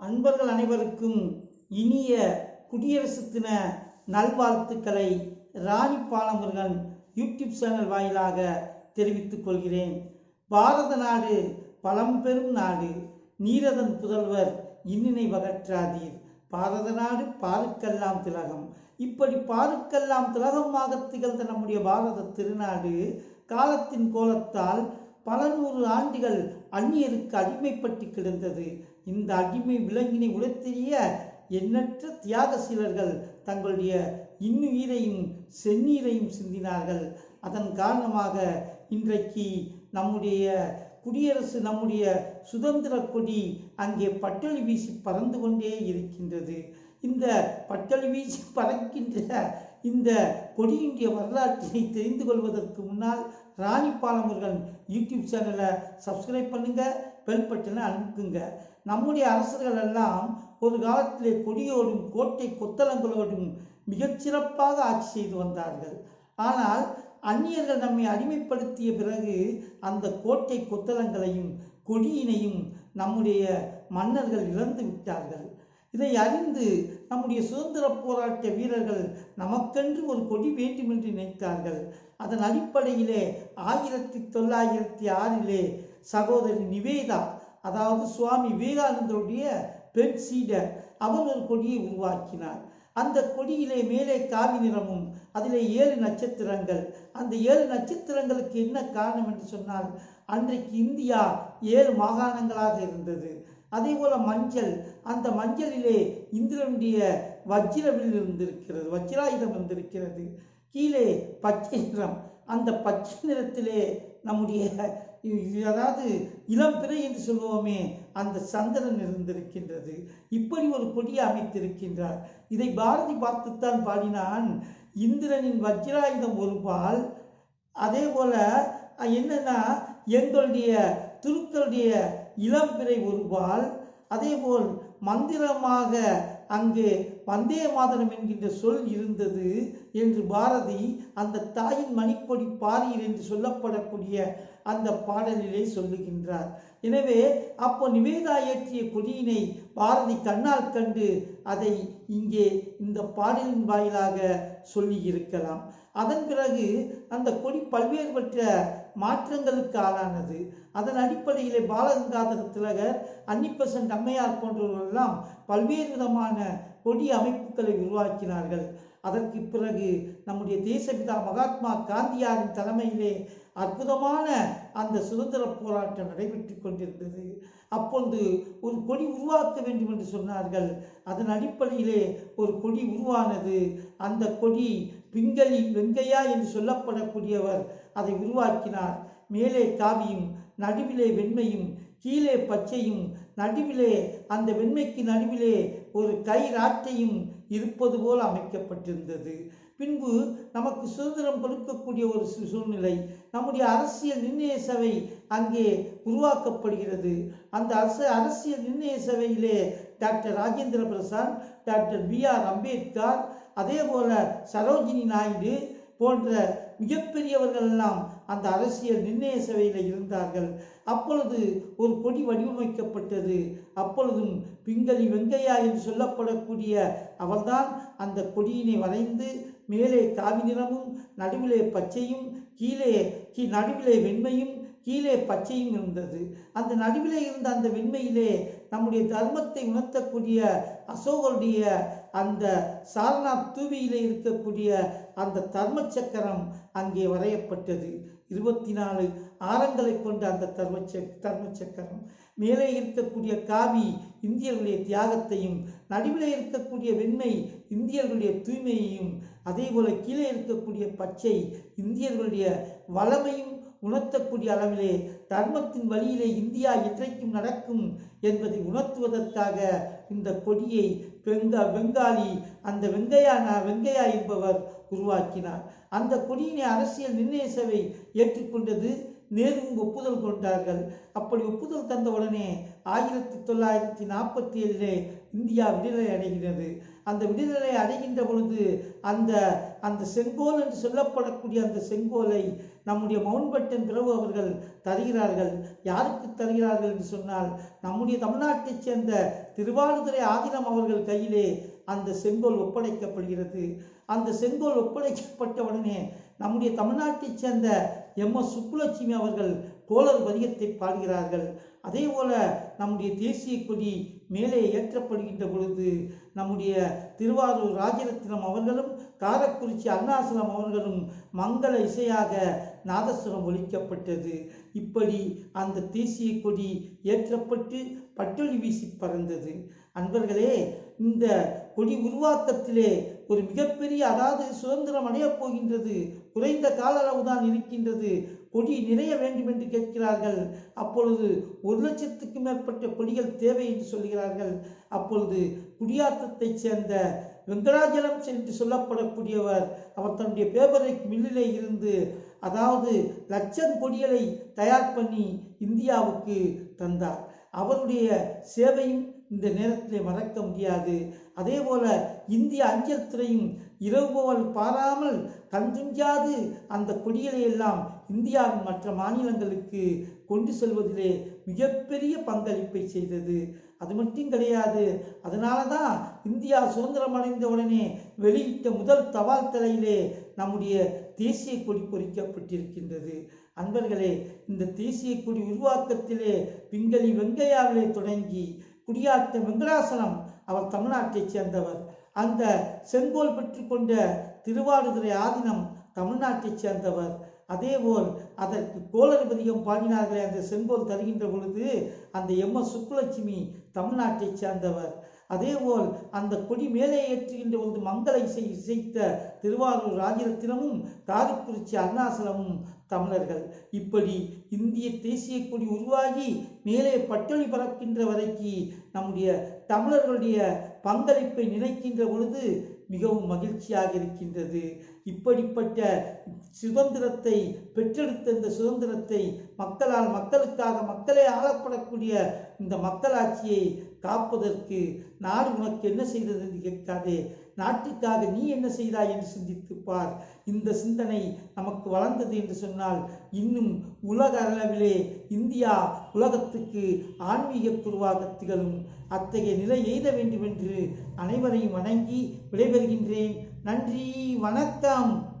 அன்பர்கள் அனைவருக்கும் இனிய குடியரசு தின நல்வாழ்த்துக்களை ராணி பாலமுருகன் யூடியூப் சேனல் வாயிலாக தெரிவித்துக் கொள்கிறேன். பாரத நாடு பழம்பெரும் நாடு. நீரதன் புதல்வர் இன்னினை வகற்றாதீர் பாரத நாடு பாருக்கெல்லாம் திலகம். இப்படி பாருக்கெல்லாம் திலகமாக திகழ்ந்த நம்முடைய பாரத திருநாடு காலத்தின் கோலத்தால் பல நூறு ஆண்டுகள் அந்நியருக்கு அடிமைப்பட்டு கிடந்தது. இந்த அடிமை விலங்கினை உடைத்தெறிய எண்ணற்ற தியாகசீலர்கள் தங்களுடைய இன்னுயிரையும் செந்நீரையும் சிந்தினார்கள். அதன் காரணமாக இன்றைக்கு நம்முடைய குடியரசு நம்முடைய சுதந்திர கொடி அங்கே பட்டொலி வீசி பறந்து கொண்டே இருக்கின்றது. இந்த பட்டொலி வீசி பறக்கின்ற இந்த கொடியினுடைய வரலாற்றினை தெரிந்து கொள்வதற்கு முன்னால் ராணி பாலமுருகன் யூடியூப் சேனலை சப்ஸ்கிரைப் பண்ணுங்கள் பெல் பட்டனை அனுப்புங்க நம்முடைய அரசர்கள் எல்லாம் ஒரு காலத்திலே கொடியோடும் கோட்டை கொத்தளங்களோடும் மிகச்சிறப்பாக ஆட்சி செய்து வந்தார்கள். ஆனால் அந்நியர்கள் நம்மை அடிமைப்படுத்திய பிறகு அந்த கோட்டை கொத்தளங்களையும் கொடியினையும் நம்முடைய மன்னர்கள் இழந்து விட்டார்கள். இதை அறிந்து நம்முடைய சுதந்திர போராட்ட வீரர்கள் நமக்கென்று ஒரு கொடி வேண்டும் என்று நினைத்தார்கள். அதன் அடிப்படையிலே ஆயிரத்தி தொள்ளாயிரத்தி ஆறிலே சகோதரி நிவேதா அதாவது சுவாமி விவேகானந்தருடைய பெண் சீடர் அவர் ஒரு கொடியை உருவாக்கினார். அந்த கொடியிலே மேலே காவி நிறமும் அதிலே ஏழு நட்சத்திரங்கள். அந்த ஏழு நட்சத்திரங்களுக்கு என்ன காரணம் என்று சொன்னால் அன்றைக்கு இந்தியா ஏழு மாகாணங்களாக இருந்தது. அதே போல மஞ்சள் அந்த மஞ்சளிலே இந்திரனுடைய வஜ்ரவில் இருந்திருக்கிறது வஜ்ராயுதம் இருந்திருக்கிறது கீழே பச்சை நிறம். அந்த பச்சை நிறத்திலே நம்முடைய அதாவது இளம் பிறை என்று சொல்லுவோமே அந்த சந்திரன் இருந்திருக்கின்றது. இப்படி ஒரு கொடியை அமைத்திருக்கின்றார். இதை பாரதி பார்த்துத்தான் பாடினான் இந்திரனின் வஜ்ராயுதம் ஒரு பால் அதே போல என்னன்னா எங்களுடைய திருக்களுடைய இளம்பிறை ஒரு பால் அதேபோல் மந்திரமாக அங்கு வந்தே மாதரம் என்கின்ற சொல் இருந்தது என்று பாரதி அந்த தாயின் மணிக்கொடி பாரியில் என்று சொல்லப்படக்கூடிய அந்த பாடலிலே சொல்லுகின்றார். எனவே அப்போ நிவேதா ஏற்றிய கொடியினை பாரதி கண்ணால் கண்டு அதை இங்கே இந்த பாடலின் வாயிலாக சொல்லி இருக்கலாம் அதன் பிறகு அந்த கொடி பல்வேறுபட்ட மாற்றங்களுக்கு ஆளானது. அதன் அடிப்படையிலே பாலகங்காதர திலகர் அன்னிப்பசன்ட் அம்மையார் போன்றவர்களெல்லாம் பல்வேறு விதமான கொடி அமைப்புகளை உருவாக்கினார்கள். அதற்கு பிறகு நம்முடைய தேசபிதா மகாத்மா காந்தியாரின் தலைமையிலே அற்புதமான அந்த சுதந்திர போராட்டம் நடைபெற்று கொண்டிருந்தது. அப்பொழுது ஒரு கொடி உருவாக்க வேண்டும் என்று சொன்னார்கள். அதன் அடிப்படையிலே ஒரு கொடி உருவானது. அந்த கொடி பிங்களி வெங்கையா என்று சொல்லப்படக்கூடியவர் அதை உருவாக்கினார். மேலே காவியும் நடுவிலே வெண்மையும் கீழே பச்சையும் நடுவிலே அந்த வெண்மைக்கு நடுவிலே ஒரு கை ராட்டையும் இருப்பது போல் அமைக்கப்பட்டிருந்தது. பின்பு நமக்கு சுதந்திரம் கொடுக்கக்கூடிய ஒரு சூழ்நிலை நம்முடைய அரசியல் நிர்ணய சபை அங்கே உருவாக்கப்படுகிறது. அந்த அரச அரசியல் நிர்ணய சபையிலே doctor Rajendra Prasad doctor B R Ambedkar அதே போல சரோஜினி நாயுடு போன்ற மிகப்பெரியவர்கள் எல்லாம் அந்த அரசியல் நிர்ணய சபையில் இருந்தார்கள். அப்பொழுது ஒரு கொடி வடிவமைக்கப்பட்டது. அப்பொழுதும் பிங்களி வெங்கையா என்று சொல்லப்படக்கூடிய அவர்தான் அந்த கொடியினை வரைந்து மேலே காவி நிறமும் நடுவிலே பச்சையும் கீழே கீ நடுவிலே வெண்மையும் கீழே பச்சையும் இருந்தது. அந்த நடுவிலே இருந்த அந்த வெண்மையிலே நம்முடைய தர்மத்தை உணர்த்தக்கூடிய அசோகருடைய அந்த சாரநாத் தூவியிலே இருக்கக்கூடிய அந்த தர்ம சக்கரம் அங்கே வரையப்பட்டது. இருபத்தி நாலு ஆரங்களை கொண்ட அந்த தர்ம தர்ம சக்கரம் மேலே இருக்கக்கூடிய காவி இந்தியர்களுடைய தியாகத்தையும் நடுவிலே இருக்கக்கூடிய வெண்மை இந்தியர்களுடைய தூய்மையையும் அதே போல கீழே இருக்கக்கூடிய பச்சை இந்தியர்களுடைய வளமையும் உணர்த்தக்கூடிய அளவிலே தர்மத்தின் வழியிலே இந்தியா இன்றைக்கும் நடக்கும் என்பதை உணர்த்துவதற்காக இந்த கொடியை வெங்கா பெங்காலி அந்த வெங்கையா வெங்கையா என்பவர் உருவாக்கினார். அந்த கொடியினை அரசியல் நிர்ணய சபை ஏற்றுக்கொண்டது நேருவும் ஒப்புதல் கொண்டார்கள். அப்படி ஒப்புதல் தந்த உடனே ஆயிரத்தி தொள்ளாயிரத்தி நாற்பத்தி ஏழிலே இந்தியா விடுதலை அடைகிறது. அந்த விடுதலை அடைகின்ற பொழுது அந்த அந்த செங்கோல் என்று சொல்லப்படக்கூடிய அந்த செங்கோலை நம்முடைய மவுண்ட்பட்டன் பிரபு அவர்கள் தருகிறார்கள். யாருக்கு தருகிறார்கள் என்று சொன்னால் நம்முடைய தமிழ்நாட்டைச் சேர்ந்த திருவாரூதுறை ஆதினம் அவர்கள் கையிலே அந்த செங்கோல் ஒப்படைக்கப்படுகிறது. அந்த செங்கோல் ஒப்படைக்கப்பட்ட உடனே நம்முடைய தமிழ்நாட்டைச் சேர்ந்த எம். எஸ். சுப்புலட்சுமி அவர்கள் தோழர் பதிகத்தை பாடுகிறார்கள். அதே போல நம்முடைய தேசிய கொடி மேலே ஏற்றப்படுகின்ற பொழுது நம்முடைய திருவாரூர் ராஜரத்னம் அவர்களும் காரக்குறிச்சி அருணாசலம் அவர்களும் மங்கள இசையாக நாதஸ்வரம் ஒலிக்கப்பட்டது. இப்படி அந்த தேசிய கொடி ஏற்றப்பட்டு பட்டொலி வீசி பறந்தது. அன்பர்களே இந்த கொடி உருவாக்கத்திலே ஒரு மிகப்பெரிய அதாவது சுதந்திரம் அடையப் போகின்றது. குறைந்த கால அளவுதான் இருக்கின்றது. கொடி நிறைய வேண்டும் என்று கேட்கிறார்கள். அப்பொழுது ஒரு லட்சத்துக்கு மேற்பட்ட கொடிகள் தேவை என்று சொல்கிறார்கள். அப்பொழுது குடியாத்தத்தைச் சேர்ந்த வெங்கடாஜலம் என்று சொல்லப்படக்கூடியவர் அவர் தன்னுடைய பேப்பரைக் மில்லிலே இருந்து அதாவது லட்சம் கொடிகளை தயார் பண்ணி இந்தியாவுக்கு தந்தார். அவருடைய சேவையும் இந்த நேரத்திலே மறக்க முடியாது. அதே போல இந்திய அஞ்சல் துறையும் இரவுபவல் பாராமல் கண்துஞ்சாது அந்த கொடிகளை எல்லாம் இந்தியாவின் மற்ற மாநிலங்களுக்கு கொண்டு செல்வதிலே மிகப்பெரிய பங்களிப்பை செய்தது. அது மட்டும் கிடையாது அதனால தான் இந்தியா சுதந்திரம் அடைந்த உடனே வெளியிட்ட முதல் தபால் தலையிலே நம்முடைய தேசிய கொடி பொறிக்கப்பட்டிருக்கின்றது. அன்பர்களே இந்த தேசிய கொடி உருவாக்கத்திலே பிங்களி வெங்கையாவிலே தொடங்கி குடியாத்த வெங்கடாசலம் அவர் தமிழ்நாட்டைச் சேர்ந்தவர். அந்த செங்கோல் பெற்றுக்கொண்ட திருவாடுதுறை ஆதினம் தமிழ்நாட்டைச் சேர்ந்தவர். அதேபோல் அதற்கு கோளறுபதிகம் பாடினார்களே அந்த செங்கோல் தருகின்ற பொழுது அந்த எம் எஸ் சுப்புலட்சுமி தமிழ்நாட்டைச் சேர்ந்தவர். அதேபோல் அந்த கொடி மேலே ஏற்றுகின்ற பொழுது மங்கள இசை இசைத்த திருவாரூர் ராஜரத்தினமும் காதுக்குறிச்சி அருணாசலமும் தமிழர்கள். இப்படி இந்திய தேசிய கொடி உருவாகி மேலே பட்டொலி பறக்கின்ற வரைக்கு நம்முடைய தமிழர்களுடைய பங்களிப்பை நினைக்கின்ற பொழுது மிகவும் மகிழ்ச்சியாக இருக்கின்றது. இப்படிப்பட்ட சுதந்திரத்தை பெற்றெடுத்த இந்த சுதந்திரத்தை மக்களால் மக்களுக்காக மக்களே ஆளப்படக்கூடிய இந்த மக்களாட்சியை காப்பதற்கு நாடு உனக்கு என்ன செய்தது என்று கேட்காதே. நாட்டுக்காக நீ என்ன செய்தாய் என்று சிந்தித்து பார். இந்த சிந்தனை நமக்கு வளர்ந்தது என்று சொன்னால் இன்னும் உலக அளவிலே இந்தியா உலகத்துக்கு ஆன்மீக குருவாக திகழும். அத்தகைய நிலை எய்த வேண்டும் என்று அனைவரையும் வணங்கி விடைபெறுகின்றேன். நன்றி வணக்கம்.